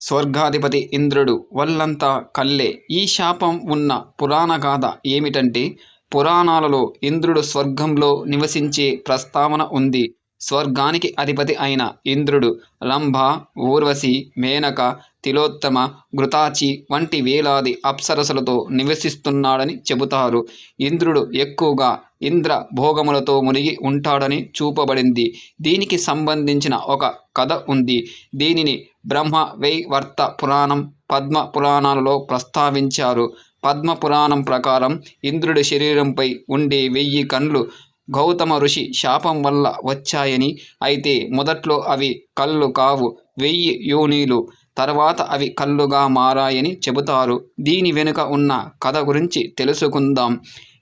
స్వర్గాధిపతి ఇంద్రుడు వల్లంతా కల్లే. ఈ శాపం ఉన్న పురాణ గాథ ఏమిటంటే పురాణాలలో ఇంద్రుడు స్వర్గంలో నివసించే ప్రస్తావన ఉంది. స్వర్గానికి అధిపతి అయిన ఇంద్రుడు రంభ ఊర్వశి మేనక తిలోత్తమ ఘృతాచి వంటి వేలాది అప్సరసలతో నివసిస్తున్నాడని చెబుతారు. ఇంద్రుడు ఎక్కువగా ఇంద్ర భోగములతో మునిగి ఉంటాడని చూపబడింది. దీనికి సంబంధించిన ఒక కథ ఉంది. దీనిని బ్రహ్మ వైవర్త పురాణం పద్మ పురాణాలలో ప్రస్తావించారు. పద్మ పురాణం ప్రకారం ఇంద్రుడి శరీరంపై ఉండే వెయ్యి కండ్లు గౌతమ ఋషి శాపం వల్ల వచ్చాయని అయితే మొదట్లో అవి కళ్ళు కావు వెయ్యి యోనీలు తర్వాత అవి కళ్ళుగా మారాయని చెబుతారు. దీని వెనుక ఉన్న కథ గురించి తెలుసుకుందాం.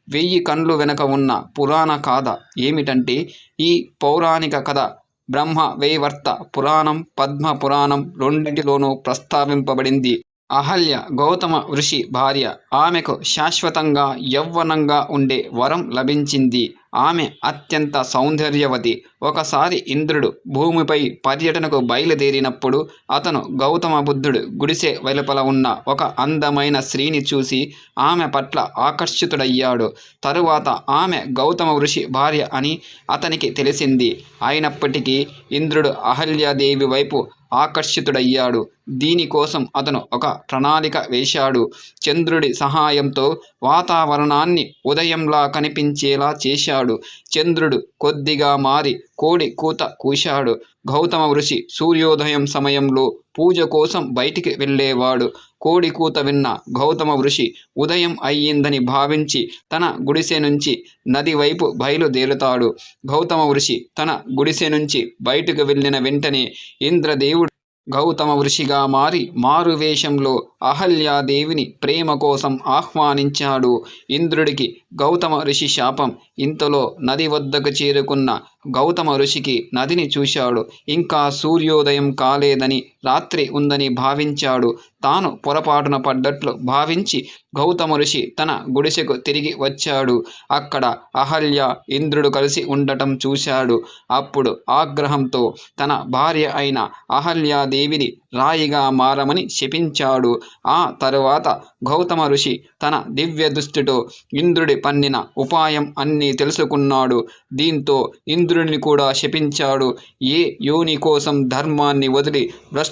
వెయ్యి కండ్లు వెనుక ఉన్న పురాణ కథ ఏమిటంటే ఈ పౌరాణిక కథ బ్రహ్మ వేవర్త పురాణం పద్మ పురాణం రెండింటిలోనూ ప్రస్తావింపబడింది. అహల్య గౌతమ ఋషి భార్య ఆమెకు శాశ్వతంగా యౌవనంగా ఉండే వరం లభించింది. ఆమె అత్యంత సౌందర్యవతి. ఒకసారి ఇంద్రుడు భూమిపై పర్యటనకు బయలుదేరినప్పుడు అతను గౌతమ బుద్ధుడు గుడిసె వెలుపల ఉన్న ఒక అందమైన స్త్రీని చూసి ఆమె పట్ల ఆకర్షితుడయ్యాడు. తరువాత ఆమె గౌతమ ఋషి భార్య అని అతనికి తెలిసింది. అయినప్పటికీ ఇంద్రుడు అహల్యాదేవి వైపు ఆకర్షితుడయ్యాడు. దీనికోసం అతను ఒక ప్రణాళిక వేశాడు. చంద్రుడి సహాయంతో వాతావరణాన్ని ఉదయంలా కనిపించేలా చేశాడు. చంద్రుడు కొద్దిగా మారి కోడి కూత కూశాడు. గౌతమ ఋషి సూర్యోదయం సమయంలో పూజ కోసం బయటికి వెళ్ళేవాడు. కోడి కూత విన్న గౌతమ ఋషి ఉదయం అయ్యిందని భావించి తన గుడిసె నుంచి నది వైపు బయలుదేరుతాడు. గౌతమ ఋషి తన గుడిసె నుంచి బయటకు వెళ్ళిన వెంటనే ఇంద్రదేవుడు గౌతమ ఋషిగా మారి మారువేషంలో అహల్యాదేవిని ప్రేమ కోసం ఆహ్వానించాడు. ఇంద్రుడికి గౌతమ ఋషి శాపం. ఇంతలో నది వద్దకు చేరుకున్న గౌతమ ఋషికి నదిని చూశాడు. ఇంకా సూర్యోదయం కాలేదని రాత్రి ఉందని భావించాడు. తాను పొరపాటున పడ్డట్లు భావించి గౌతమ ఋషి తన గుడిసెకు తిరిగి వచ్చాడు. అక్కడ అహల్య ఇంద్రుడు కలిసి ఉండటం చూశాడు. అప్పుడు ఆగ్రహంతో తన భార్య అయిన అహల్యాదేవిని రాయిగా మారమని శపించాడు. ఆ తరువాత గౌతమ ఋషి తన దివ్య దృష్టితో ఇంద్రుడి పన్నిన ఉపాయం అన్నీ తెలుసుకున్నాడు. దీంతో ఇంద్రుడిని కూడా శపించాడు. ఏ యోని కోసం ధర్మాన్ని వదిలి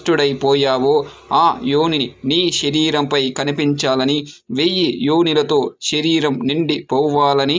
భ్రష్టుడైపోయావో ఆ యోనిని నీ శరీరంపై కనిపించాలని వెయ్యి యోనిలతో శరీరం నిండి పోవాలని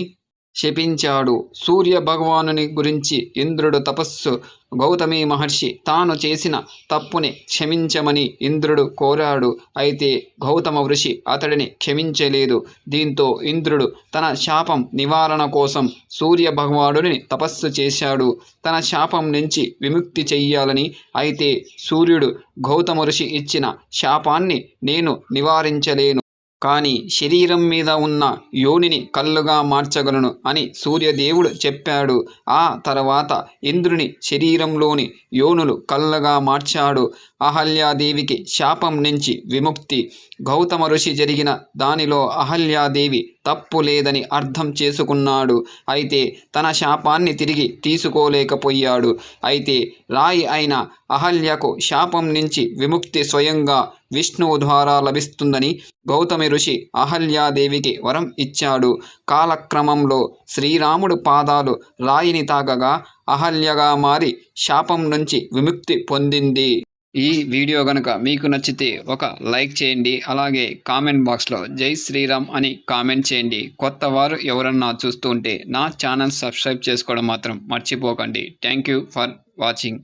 శపించాడు. సూర్య భగవానుని గురించి ఇంద్రుడు తపస్సు. గౌతమి మహర్షి తాను చేసిన తప్పుని క్షమించమని ఇంద్రుడు కోరాడు. అయితే గౌతమ ఋషి అతడిని క్షమించలేదు. దీంతో ఇంద్రుడు తన శాపం నివారణ కోసం సూర్య భగవానుడిని తపస్సు చేశాడు. తన శాపం నుంచి విముక్తి చెయ్యాలని అయితే సూర్యుడు గౌతమ ఋషి ఇచ్చిన శాపాన్ని నేను నివారించలేను. కానీ శరీరం మీద ఉన్న యోనిని కళ్ళుగా మార్చగలను అని సూర్యదేవుడు చెప్పాడు. ఆ తర్వాత ఇంద్రుని శరీరంలోని యోనులు కళ్ళగా మార్చాడు. అహల్యాదేవికి శాపం నుంచి విముక్తి. గౌతమ ఋషి జరిగిన దానిలో అహల్యాదేవి తప్పు లేదని అర్థం చేసుకున్నాడు. అయితే తన శాపాన్ని తిరిగి తీసుకోలేకపోయాడు. అయితే రాయి అయిన అహల్యకు శాపం నుంచి విముక్తి స్వయంగా విష్ణువు ద్వారా లభిస్తుందని గౌతమి ఋషి అహల్యాదేవికి వరం ఇచ్చాడు. కాలక్రమంలో శ్రీరాముడు పాదాలు రాయిని తాకగా అహల్యగా మారి శాపం నుంచి విముక్తి పొందింది. ఈ వీడియో గనక మీకు నచ్చితే ఒక లైక్ చేయండి అలాగే కామెంట్ బాక్స్లో జై శ్రీరామ్ అని కామెంట్ చేయండి. కొత్త వారు ఎవరన్నా చూస్తుంటే నా ఛానల్ సబ్స్క్రైబ్ చేసుకోవడం మాత్రం మర్చిపోకండి. Thank you for watching.